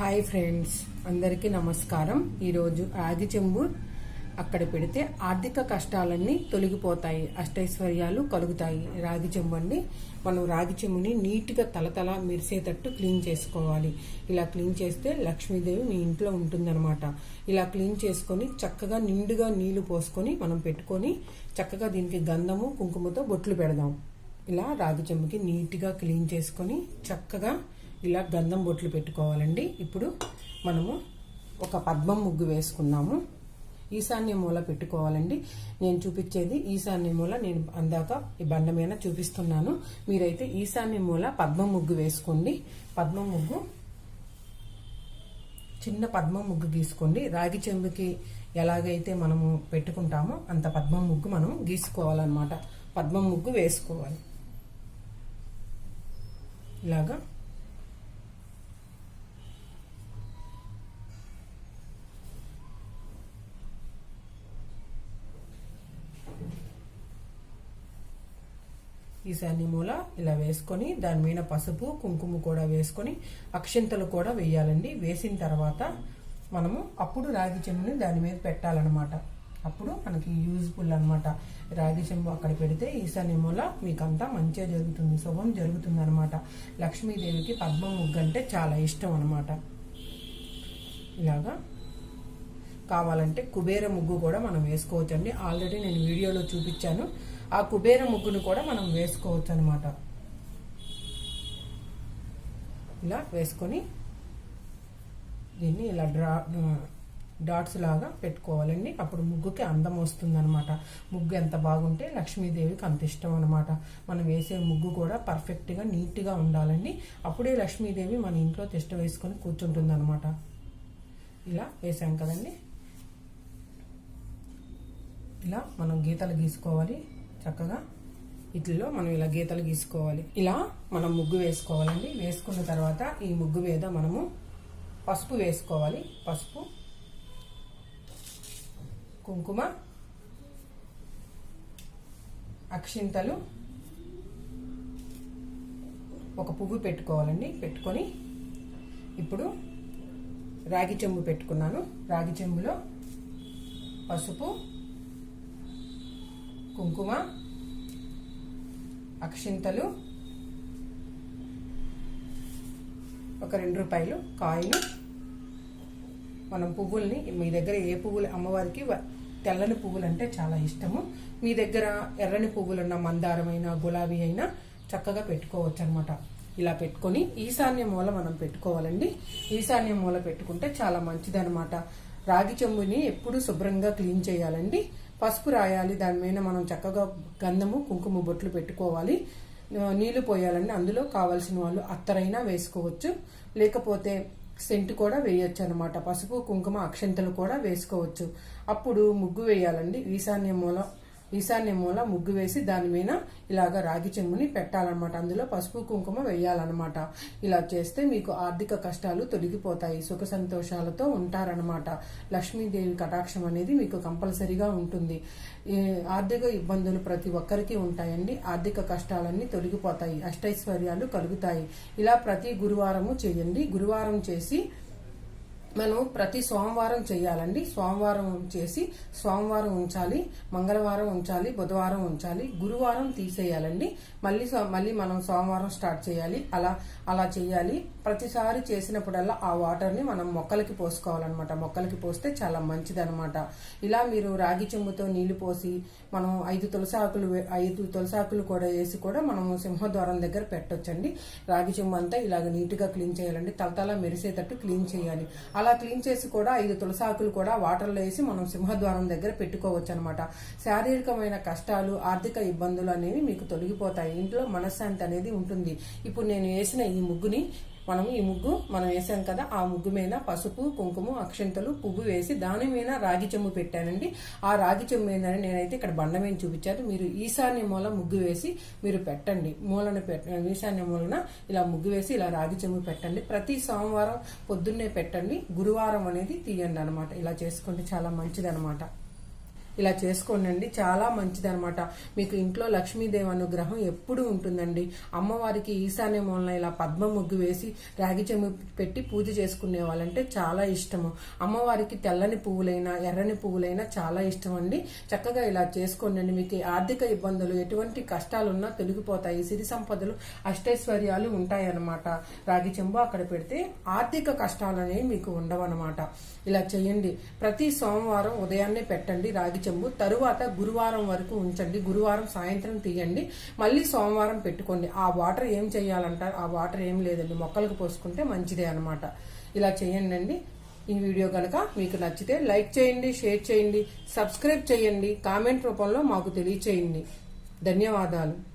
Hi friends అందరికీ నమస్కారం. ఈరోజు రాగి చెంబు అక్కడ పెడితే ఆర్థిక కష్టాలన్నీ తొలగిపోతాయి అష్టైశ్వర్యాలు కలుగుతాయి. రాగి చెంబు అండి మనం రాగి చెంబుని నీట్గా తలతల మెరిసేటట్టు క్లీన్ చేసుకోవాలి. ఇలా క్లీన్ చేస్తే లక్ష్మీదేవి మీ ఇంట్లో ఉంటుందన్నమాట. ఇలా క్లీన్ చేసుకొని చక్కగా నిండుగా నీళ్ళు పోసుకొని మనం పెట్టుకొని చక్కగా దీనికి గంధము కుంకుమతో బొట్లు పెడదాం. ఇలా రాగి చెంబుకి నీట్గా క్లీన్ చేసుకొని చక్కగా ఇలా గంధం బొట్లు పెట్టుకోవాలండి. ఇప్పుడు మనము ఒక పద్మం ముగ్గు వేసుకున్నాము. ఈశాన్య మూల పెట్టుకోవాలండి. నేను చూపించేది ఈశాన్య మూల నేను అందాక ఈ బండ మీద చూపిస్తున్నాను. మీరైతే ఈశాన్య మూల పద్మ ముగ్గు వేసుకోండి. పద్మ ముగ్గు చిన్న పద్మ ముగ్గు గీసుకోండి. రాగి చెంబుకి ఎలాగైతే మనము పెట్టుకుంటామో అంత పద్మ ముగ్గు మనం గీసుకోవాలన్నమాట. పద్మం ముగ్గు వేసుకోవాలి. ఇలాగా ఈశాన్య మూల ఇలా వేసుకొని దాని మీద పసుపు కుంకుమ కూడా వేసుకొని అక్షింతలు కూడా వేయాలండి. వేసిన తర్వాత మనము అప్పుడు రాగి చెంబుని దాని మీద పెట్టాలన్నమాట. అప్పుడు మనకి యూజ్ఫుల్ అనమాట రాగి చెంబు అక్కడ పెడితే ఈశాన్య మూల మీకు అంతా మంచిగా జరుగుతుంది. శుభం జరుగుతుంది అనమాట లక్ష్మీదేవికి పద్మ ముగ్గు అంటే చాలా ఇష్టం అనమాట ఇలాగా కావాలంటే కుబేర ముగ్గు కూడా మనం వేసుకోవచ్చు అండి ఆల్రెడీ నేను వీడియోలో చూపించాను. ఆ కుబేర ముగ్గును కూడా మనం వేసుకోవచ్చు అనమాట ఇలా వేసుకొని దీన్ని ఇలా డ్రా డాట్స్ లాగా పెట్టుకోవాలండి. అప్పుడు ముగ్గుకి అందం వస్తుందనమాట. ముగ్గు ఎంత బాగుంటే లక్ష్మీదేవికి అంత ఇష్టం అనమాట మనం వేసే ముగ్గు కూడా పర్ఫెక్ట్గా నీట్గా ఉండాలండి. అప్పుడే లక్ష్మీదేవి మన ఇంట్లో తిష్ట వేసుకొని కూర్చుంటుంది అనమాట ఇలా వేసాం కదండి. ఇలా మనం గీతలు గీసుకోవాలి. చక్కగా ఇట్లలో మనం ఇలా గీతలు గీసుకోవాలి. ఇలా మనం ముగ్గు వేసుకోవాలండి. వేసుకున్న తర్వాత ఈ ముగ్గు మీద మనము పసుపు వేసుకోవాలి. పసుపు కుంకుమ అక్షింతలు ఒక పువ్వు పెట్టుకోవాలండి. పెట్టుకొని ఇప్పుడు రాగి చెంబు పెట్టుకున్నాను. రాగి చెంబులో పసుపు కుంకుమ అక్షింతలు ఒక రెండు రూపాయలు కాయిన్. మనం పువ్వుల్ని మీ దగ్గర ఏ పువ్వులు అమ్మవారికి తెల్లని పువ్వులు అంటే చాలా ఇష్టము. మీ దగ్గర ఎర్రని పువ్వులు ఉన్న మందారమైన గులాబీ అయినా చక్కగా పెట్టుకోవచ్చు అనమాట ఇలా పెట్టుకొని ఈశాన్య మూల మనం పెట్టుకోవాలండి. ఈశాన్య మూల పెట్టుకుంటే చాలా మంచిదనమాట రాగి చెంబుని ఎప్పుడు శుభ్రంగా క్లీన్ చేయాలండి. పసుపు రాయాలి దాని మీద మనం చక్కగా గంధము కుంకుమ బొట్లు పెట్టుకోవాలి. నీళ్ళు పోయాలండి. అందులో కావాల్సిన వాళ్ళు అత్తరైనా వేసుకోవచ్చు. లేకపోతే సెంటు కూడా వేయొచ్చు అనమాట పసుపు కుంకుమ అక్షంతలు కూడా వేసుకోవచ్చు. అప్పుడు ముగ్గు వేయాలండి. ఈశాన్య మూల ఈశాన్య మూల ముగ్గు వేసి దాని మీద ఇలాగ రాగి చెంగుని పెట్టాలన్నమాట. అందులో పసుపు కుంకుమ వేయాలన్నమాట. ఇలా చేస్తే మీకు ఆర్థిక కష్టాలు తొలగిపోతాయి. సుఖ సంతోషాలతో ఉంటారనమాట లక్ష్మీదేవి కటాక్షం అనేది మీకు కంపల్సరీగా ఉంటుంది. ఆర్థిక ఇబ్బందులు ప్రతి ఒక్కరికి ఉంటాయండి. ఆర్థిక కష్టాలన్నీ తొలగిపోతాయి. అష్టైశ్వర్యాలు కలుగుతాయి. ఇలా ప్రతి గురువారము చేయండి. గురువారం చేసి మనం ప్రతి సోమవారం చేయాలండి. సోమవారం చేసి సోమవారం ఉంచాలి మంగళవారం ఉంచాలి బుధవారం ఉంచాలి గురువారం తీసేయాలండి. మళ్ళీ మళ్ళీ మనం సోమవారం స్టార్ట్ చేయాలి. అలా అలా చేయాలి. ప్రతిసారి చేసినప్పుడల్లా ఆ వాటర్ని మనం మొక్కలకి పోసుకోవాలన్నమాట. మొక్కలకి పోస్తే చాలా మంచిదనమాట ఇలా మీరు రాగి చెంబుతో నీళ్ళు పోసి మనం ఐదు తులసాకులు ఐదు తులసాకులు కూడా వేసి కూడా మనం సింహద్వారం దగ్గర పెట్టొచ్చండి. రాగి చెంబు అంతా ఇలాగ నీట్గా క్లీన్ చేయాలండి. తలతలా మెరిసేటట్టు క్లీన్ చేయాలి. అలా క్లీన్ చేసి కూడా ఐదు తులసాకులు కూడా వాటర్లో వేసి మనం సింహద్వారం దగ్గర పెట్టుకోవచ్చు అనమాట శారీరకమైన కష్టాలు ఆర్థిక ఇబ్బందులు అనేవి మీకు తొలగిపోతాయి. ఇంట్లో మనశ్శాంతి అనేది ఉంటుంది. ఇప్పుడు నేను వేసిన ఈ ముగ్గుని మనం ఈ ముగ్గు మనం వేసాం కదా ఆ ముగ్గు మీద పసుపు కుంకుమ అక్షంతలు పువ్వు వేసి దాని మీద రాగి చెమ్ము పెట్టానండి. ఆ రాగి చెమ్ము ఏంటని నేనైతే ఇక్కడ బండమేని చూపించాను. మీరు ఈశాన్య మూల ముగ్గు వేసి మీరు పెట్టండి. మూలన పెట్ట ఈశాన్య మూలన ఇలా ముగ్గు వేసి ఇలా రాగి చెమ్ము పెట్టండి. ప్రతి సోమవారం పొద్దున్నే పెట్టండి. గురువారం అనేది తీయండి అనమాట ఇలా చేసుకుంటే చాలా మంచిది అనమాట ఇలా చేసుకోనండి. చాలా మంచిది అనమాట మీకు ఇంట్లో లక్ష్మీదేవి అనుగ్రహం ఎప్పుడు ఉంటుందండి. అమ్మవారికి ఈశాన్య మూలన ఇలా పద్మ ముగ్గు వేసి రాగి చెంబు పెట్టి పూజ చేసుకునే వాళ్ళంటే చాలా ఇష్టము. అమ్మవారికి తెల్లని పువ్వులైనా ఎర్రని పువ్వులైనా చాలా ఇష్టం అండి చక్కగా ఇలా చేసుకోండి మీకు ఆర్థిక ఇబ్బందులు ఎటువంటి కష్టాలున్నా తొలగిపోతాయి. సిరి సంపదలు అష్టైశ్వర్యాలు ఉంటాయన్నమాట. రాగి చెంబు అక్కడ పెడితే ఆర్థిక కష్టాలు అనేవి మీకు ఉండవన్నమాట. ఇలా చేయండి. ప్రతి సోమవారం ఉదయాన్నే పెట్టండి రాగి చెంబు తరువాత గురువారం వరకు ఉంచండి. గురువారం సాయంత్రం తీయండి. మళ్ళీ సోమవారం పెట్టుకోండి. ఆ వాటర్ ఏం చేయాలంటారు? ఆ వాటర్ ఏం లేదండి. మొక్కలకు పోసుకుంటే మంచిదే అనమాట ఇలా చేయండి అండి ఈ వీడియో కనుక మీకు నచ్చితే లైక్ చేయండి షేర్ చేయండి సబ్స్క్రైబ్ చేయండి. కామెంట్ రూపంలో మాకు తెలియచేయండి. ధన్యవాదాలు.